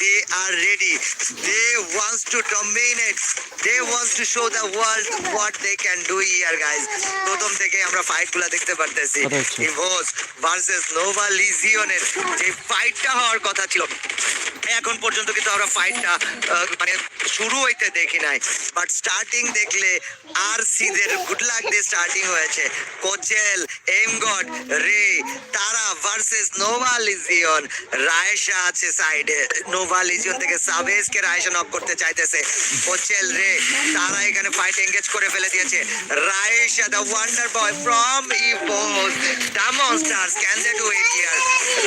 They are ready they wants to dominate they wants to show the world what they can do year guys প্রথম থেকে আমরা ফাইটগুলা দেখতে পারতেছি। ইভোস versus Nova লিজিওনের যে ফাইটটা হওয়ার কথা ছিল। এখন পর্যন্ত কিন্তু আমরা ফাইটটা মানে শুরু হইতে দেখি নাই। বাট স্টার্টিং দেখলে আর সিদের গুড লাক দিয়ে স্টার্টিং হয়েছে। কোচেল এমগড রে তারা ভার্সেস নোভা লিজিয়ন রায়শা আছে সাইডে নোভা লিজিয়ন থেকে সাবেজকে রায়শা নক করতে চাইতেছে। কোচেল রে, তারা এখানে ফাইট এঙ্গেজ করে ফেলে দিয়েছে। Raisa the wonder boy from Evos the monsters can they do it here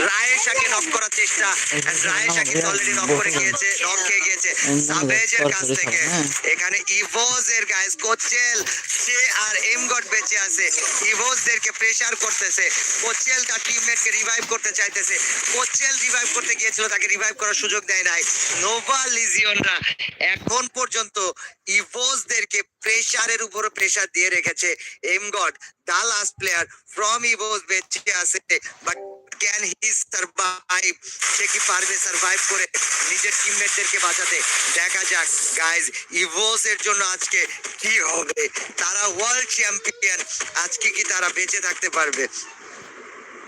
রায়শাকে knock করার চেষ্টা, and রায়শা কিন্তু অলরেডি নক করে গিয়েছে নক খেয়ে গিয়েছে। সাবেজের কাছ থেকে। এখানে ইভোস এর গাইস কোচেল সে আর এমগড বেঁচে আছে। ইভোসদেরকে প্রেসার করতেছে। কোচেল তার টিমমেটকে রিভাইভ করতে চাইতেছে। কোচেল রিভাইভ করতে গিয়েছিল, তাকে রিভাইভ করার সুযোগ দেয় নাই। নোভা লিজিয়নরা এখন পর্যন্ত ইভোসদেরকে প্রেসারের উপরে প্রেসার দিয়ে রেখেছে। এমগড the last player from Evos বেঁচে আছে, বাট ক্যান হি সার্ভাইভ? সে কি পারবে সার্ভাইভ করে নিজের টিমমেটদেরকে বাঁচাতে? দেখা যাক। গাইজ ইভোস এর জন্য আজকে কি হবে? তারা ওয়ার্ল্ড চ্যাম্পিয়ন। আজকে কি তারা বেঁচে থাকতে পারবে?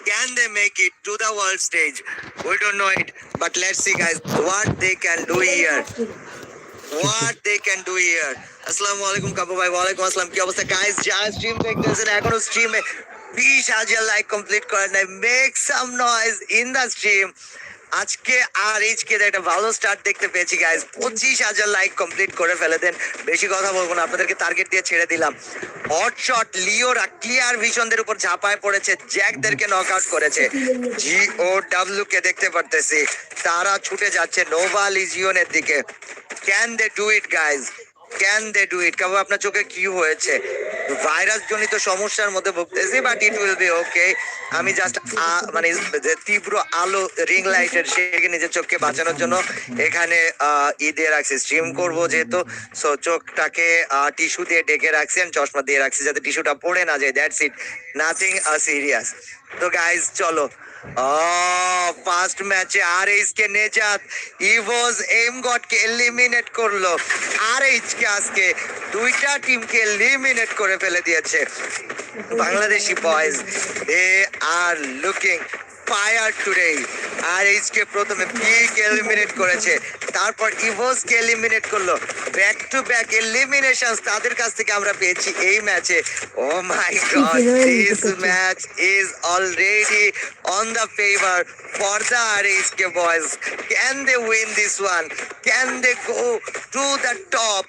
can they make it to the world stage we don't know it but let's see, guys, what they can do here. What they can do here. আসসালামু আলাইকুম কাবু ভাই ওয়ালাইকুম আসসালাম কি অবস্থা গাইস যারা স্ট্রিম দেখতেছেন এখনও স্ট্রিমে বিশ হাজার লাইক কমপ্লিট করেন নাই make some noise in the stream আজকে আর এইচকে একটা ভালো স্টার্ট দেখতে পেয়েছি গাইস পঁচিশ হাজার লাইক কমপ্লিট করে ফেলে দেন। বেশি কথা বলব না, আপনাদেরকে টার্গেট দিয়ে ছেড়ে দিলাম। হট শট লিওরা ক্লিয়ার ভিশনদের উপর ঝাঁপায় পড়েছে, জ্যাকদেরকে নক আউট করেছে। জি ও ডাব্লিউ কে দেখতে পারতেছি। তারা ছুটে যাচ্ছে নোভা লিজিয়নের দিকে। Can they do it guys can they do it কাবু, আপনার চোখে কি হয়েছে? ভাইরাস জনিত সমস্যার মধ্যে ভুগতেছি but it will be okay আমি জাস্ট মানে যে তীব্র আলো রিং লাইটের সেকে নিজের চোখকে বাঁচানোর জন্য এখানে ই দিয়ে রাখছি স্ট্রিম করব যেহেতু। সো চোখটাকে টিস্যু দিয়ে ডেকে রাখছি, and চশমা দিয়ে রাখছি, যাতে টিস্যুটা পড়ে না যায় দ্যাটস ইট নাথিং সিরিয়াস তো গাইজ চলো ফার্স্ট ম্যাচে আর এইচকে নেজাত। ইভোজ এম গড কে এলিমিনেট করল। আর এইচকে আজকে দুইটা টিমকে এলিমিনেট করে ফেলে দিয়েছে। Bangladeshi boys they are looking fire today R H K প্রথমে পিক এলিমিনেট করেছে। তারপর ইভোস কে এলিমিনেট করল। ব্যাক টু ব্যাক এলিমিনেশন তাদের কাছ থেকে আমরা পেয়েছি এই ম্যাচে ও my god this match is already on the favour for the R H K boys can they win this one can they go to the top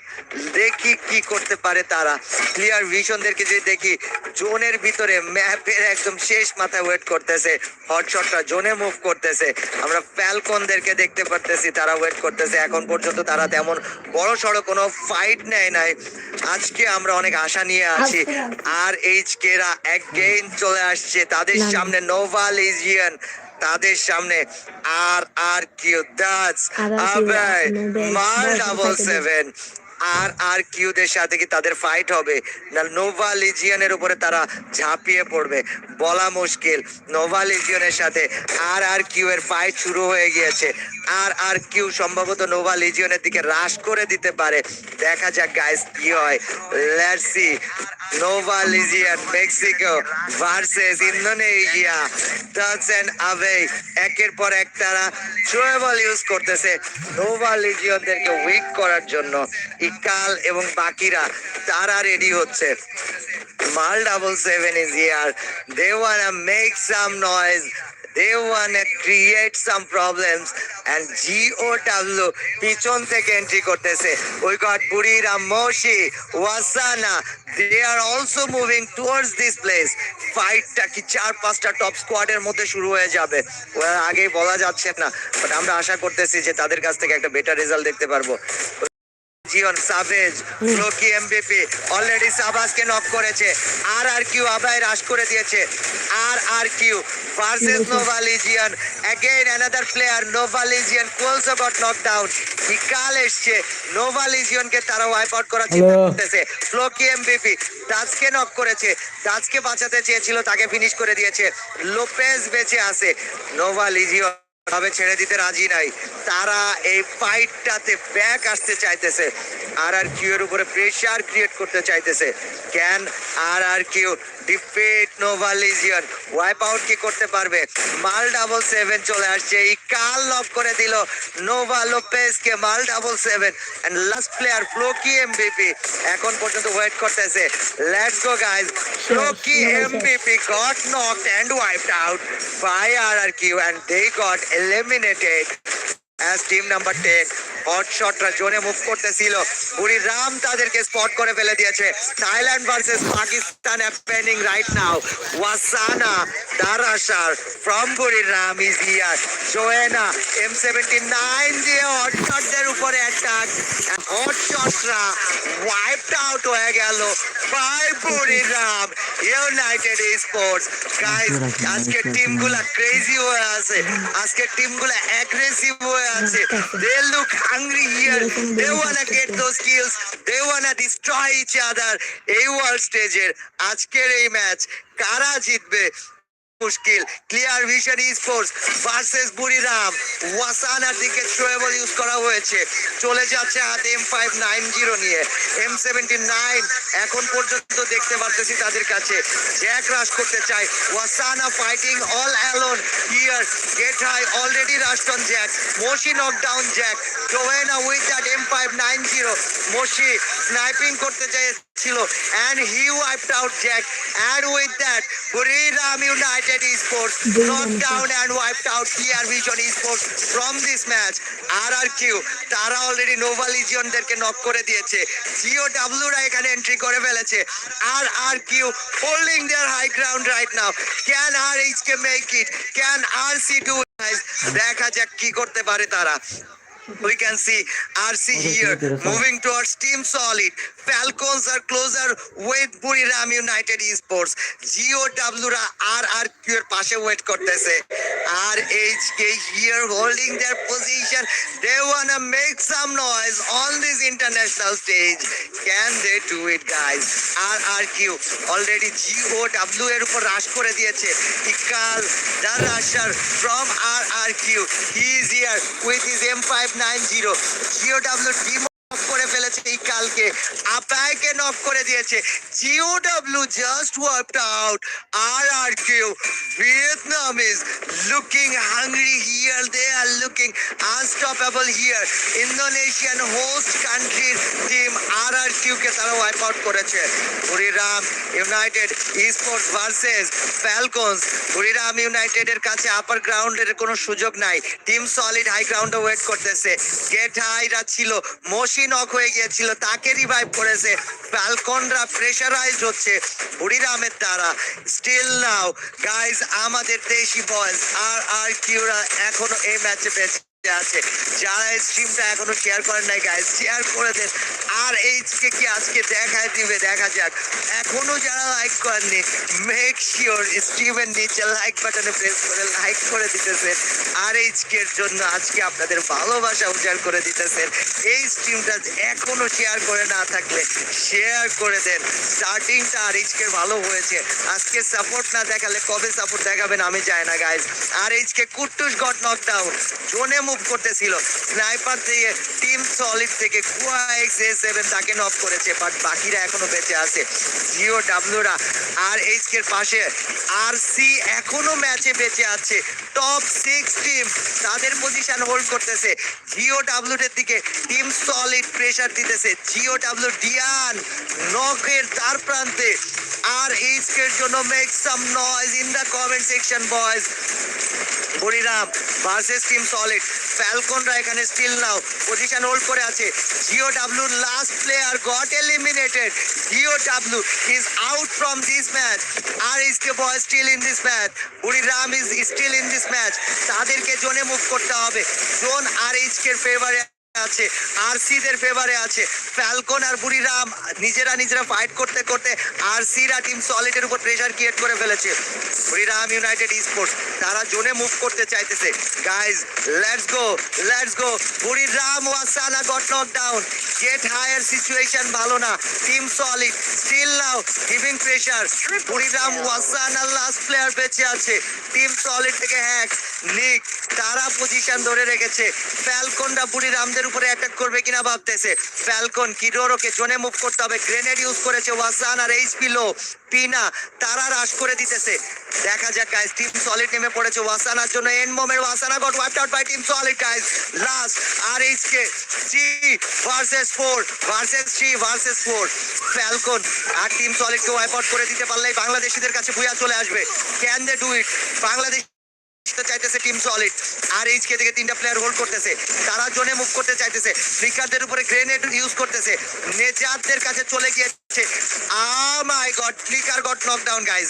দেখি কি করতে পারে তারা। ক্লিয়ার ভিশনদেরকে যদি দেখি জোনের ভিতরে ম্যাপের একদম শেষ মাথায় ওয়েট করতেছে। হটশটটা জোনে মুভ করতেছে। আমরা ফ্যালকনদেরকে দেখতে পারতেছি তারা ওয়েট করতেছে। এখন পর্যন্ত তারা তেমন বড় সড়ো কোনো ফাইট নেয় নাই। আজকে আমরা অনেক আশা নিয়ে আছি। আর এইচ কেরা একগেইন চলে আসছে। তাদের সামনে নোভা লিজিয়ান তাদের সামনে আর আর কিউ দাস আবে মাল ডাবল সেভেন আর আর কিউদের সাথে কি তাদের ফাইট হবে? না, নোভা লিজিয়নের উপরে তারা ঝাঁপিয়ে পড়বে। বলা মুশকিল, নোভা লিজিয়নের সাথে আর আর কিউ এর ফাইট শুরু হয়ে গিয়েছে। আর আর কিউ সম্ভবত নোভা লিজিয়নের দিকে হ্রাস করে দিতে পারে। দেখা যাক গাইস কি হয়। Let's Nova legion, Mexico versus Indonesia. Touch and away একের পর এক তারা থ্রোয়েবল ইউজ করতেছে। নোভা লিজিয়নদেরকে উইক করার জন্য। ইকাল এবং বাকিরা, তারা রেডি হচ্ছে। Mal double seven is here they wanna make some noise they wanna create some problems and GOW পিছন থেকে এন্ট্রি করতেছে। We got বুড়িরা মোশি ওয়াসানা they are also moving towards this place ফাইটটা কি চার, পাঁচটা টপ স্কোয়াডের মধ্যে শুরু হয়ে যাবে? ওরা আগেই বলা যাচ্ছে না। বাট আমরা আশা করতেছি যে তাদের কাছ থেকে একটা বেটার রেজাল্ট দেখতে পারব। Zion savage Loki MBP already সাবাসকে knock করেছে। আর আর কিউ আবাই রাশ করে দিয়েছে। R R Q versus Nova Legion again another player Nova Legion কোলসো got knock down ইকাল এসছে নোভা লিজিয়নকে তারা ওয়াইপ আউট করার Hello. করতেছে। ফ্লোকি এমবিপি দাসকে নক করেছে। দাসকে বাঁচাতে চেয়েছিল তাকে ফিনিশ করে দিয়েছে। লোপেজ বেঁচে আছে নোভা তবে ছেড়ে দিতে রাজি নাই। তারা এই ফাইটটাতে ব্যাক আসতে চাইতেছে। আর আর কিউ এর উপরে প্রেসার ক্রিয়েট করতে চাইতেছে। Can R R Q defeat Nova legion wipe out কি করতে পারবে? মাল ডাবল সেভেন চলে আসছে। এই কাল লক করে দিল নোভা লোপেস কে mal double seven and last player Floki MBP এখন পর্যন্ত ওয়েট করতেছে। Let's go guys Floki MBP got knocked and wiped out by RRQ and they got eliminated as team number 10 hot শটরা জোনে move করতেছিল। বুড়ি রাম তাদেরকে spot করে ফেলে দিয়েছে। Thailand versus Pakistan happening right now ওয়াসানা দারাসার from Buriram is here জোয়েনা M seventy nine দিয়ে হট শটদের উপরে অ্যাটাক হট শটরা ওয়াইপড আউট হয়ে গেল বাই বুড়ি রাম ইউনাইটেড স্পোর্টস গাইস আজকে টিমগুলা ক্রেজি হয়ে আছে। আজকে টিমগুলা অ্যাগ্রেসিভ হয়ে আছে। They look hungry here they wanna get those kills they wanna destroy each other এই ওয়ার্ল্ড স্টেজের আজকের এই ম্যাচ কারা জিতবে? মুশকিল। Clear vision sports versus Buriram ওয়াসানার দিকে থ্রোয়েবল ইউজ করা হয়েছে। চলে যাচ্ছে হাতে এম ফাইভ নাইন জিরো নিয়ে। এম সেভেন্টি নাইন এখন পর্যন্ত দেখতে পারতেছি তাদের কাছে। জ্যাক রাশ করতে চায়। ওয়াসানা fighting all alone here get high already on Jack মোশি knock down Jack জোয়েনা with that M five nine zero মোশি sniping করতে চেয়েছিল and he wiped out Jack and with that Buriram united sports esports knocked down and wiped out clear vision this match R R Q তারা already Nova লিজিয়নদেরকে knock করে দিয়েছে। জিও ডাব্লিউরা এখানে entry করে ফেলেছে। R R Q holding their high ground right now can R H K make it can R C do দেখা যাক কি করতে পারে তারা। We can see RC here moving towards Team Solid. Falcons are closer with Buriram United Esports. GOW রা RRQ এর পাশে wait করতেছে আর HK here holding their position. They wanna make some noise on this international stage. Can they do it guys? RRQ already GOW এর উপর rush করে দিয়েছে ইকাল rusher from RRQ. He is here with his M590 GOW team off করে ফেলেছে এই কালকে আপায়কে knock করে দিয়েছে। G O W just wiped out R R Q Vietnam is looking hungry here they are looking unstoppable here Indonesian host কান্ট্রির team আর আর কিউকে তারা wipe out করেছে। Buriram united sports versus Falcons Buriram ইউনাইটেডের কাছে upper গ্রাউন্ডের কোনো সুযোগ নাই। টিম সলিড হাই গ্রাউন্ডে ওয়েট করতেছে। গেট হাইরা ছিল মসি নক হয়ে গিয়েছিল। তাকে রিভাইভ করেছে। ফ্যালকনরা প্রেশারাইজ হচ্ছে হরিরামের দ্বারা। স্টিল নাও গাইজ আমাদের দেশি বয়েজ আর আর কিউরা এখনও এই ম্যাচে বেঁচে আছে। যারা এই স্ট্রিমটা এখনও শেয়ার করেন নাই গাইজ শেয়ার করে দেন। আর এইচ কে আজকে দেখায় দিবে? দেখা যাক। এখনও যারা লাইক করেননি মেক শিওর স্ট্রিমের নিচে লাইক বাটনে প্রেস করে লাইক করে দিতেছেন আর এইচ এর জন্য আজকে আপনাদের ভালোবাসা উজাড় করে দিতেছেন এই স্ট্রিমটা এখনও শেয়ার করে না থাকলে শেয়ার করে দেন। স্টার্টিংটা আর এইচ কে ভালো হয়েছে। আজকে সাপোর্ট না দেখালে কবে সাপোর্ট দেখাবেন আমি চাই না গাইজ আর এইচ কে কুট্টুস গট নকডাউন জোনে মুভ করতেছিল। স্নাইপার দিয়ে টিম সলিড থেকে কুয়া এক্স এ সেভেন তাকে নক করেছে বাট বাকিরা এখনও বেঁচে আছে। জিও ডাব্লিউরা আর এইচ এর পাশে। আর সি এখনও ম্যাচে বেঁচে আছে। টপ সিক্স টিম তাদের পজিশন হোল্ড করতেছে। জিও ডাব্লিউর দিকে টিম সলিড প্রেসার দিতেছে। জিও ডাব্লিউ ডিয়ান নকের তার প্রান্তে। আর এইচ এর জন্য make some noise in the comment section boys Hariram versus team solid ফ্যালকনরা এখানে স্টিল নাও পজিশন হোল্ড করে আছে। G O W last player got eliminated G O W is out from this match R is K boy still in this match Hariram is still in this match তাদেরকে জোনে move করতে হবে। Zone আর H কে ফেভারে আছে RC দের ফেভারে আছে। Falcon আর বুড়িরাম নিজেরা নিজেরা fight করতে করতে আরসিরা টিম সলিডের উপর প্রেসার ক্রিয়েট করে ফেলেছে। বুড়িরাম ইউনাইটেড স্পোর্টস তারা জোনে মুভ করতে চাইতেছে। Guys let's go let's go Buriram ওয়াসানা got knock down get higher situation ভালো না। Team solid still now giving pressure Buriram ওয়াসানা last player বেঁচে আছে। টিম সলিড থেকে হ্যাক নিক তারা পজিশন ধরে রেখেছে। ফ্যালকনরা বুড়িরামদের উপরে অ্যাটাক করবে কিনা ভাবতেছে। ফ্যালকন কিডোরোকে জোনে মুভ করতে হবে। গ্রেনেড ইউজ করেছে ওয়াসান আর এইচপি লো পিনা তারা রাশ করে দিতেছে। দেখা যাক গাইস টিম সলিড নেমে পড়েছে ওয়াসানার জন্য and moment ওয়াসানা got wiped out by team solid guys last R H K three versus four versus three versus four Falcon R team সলিডকে ওয়াইপ আউট করে দিতে পারলেই বাংলাদেশিদের কাছে ভুয়া চলে আসবে। Can they do it Bangladesh চাইতেছে টিম সলিড আর এইচকে থেকে তিনটা প্লেয়ার হোল্ড করতেছে। তারা জোনে মুভ করতে চাইতেছে। ফ্লিকারদের উপরে গ্রেনেড ইউজ করতেছে। নেজাতদের কাছে চলে গিয়েছে। আ my god Flicker got knock down guys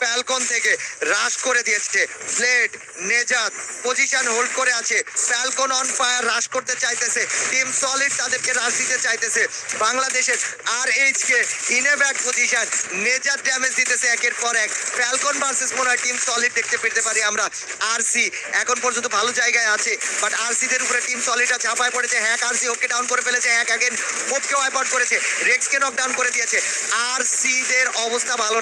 Falcon থেকে রাশ করে দিয়েছে। ব্লেড, নেজাত পজিশন হোল্ড করে আছে। ফ্যালকন অন ফায়ার রাশ করতে চাইতেছে। টিম সলিড তাদেরকে রাশ দিতে চাইতেছে। বাংলাদেশের R H K in a bad position নেজাত damage দিতেছে একের পর এক। প্যালকন ভার্সেস মনে হয় টিম সলিড দেখতে পেতে পারি আমরা। আরসি এখন পর্যন্ত ভালো জায়গায় আছে বাট আরসি দের উপরে টিম সলিডটা ঝাঁপায় পড়েছে। হ্যাক আরসি ওকে ডাউন করে ফেলেছে। হ্যাক অ্যাগেন হোপকে ওয়াইপ আউট করেছে। রেক্সকে নক ডাউন করে দিয়েছে। আরসি দের অবস্থা ভালো।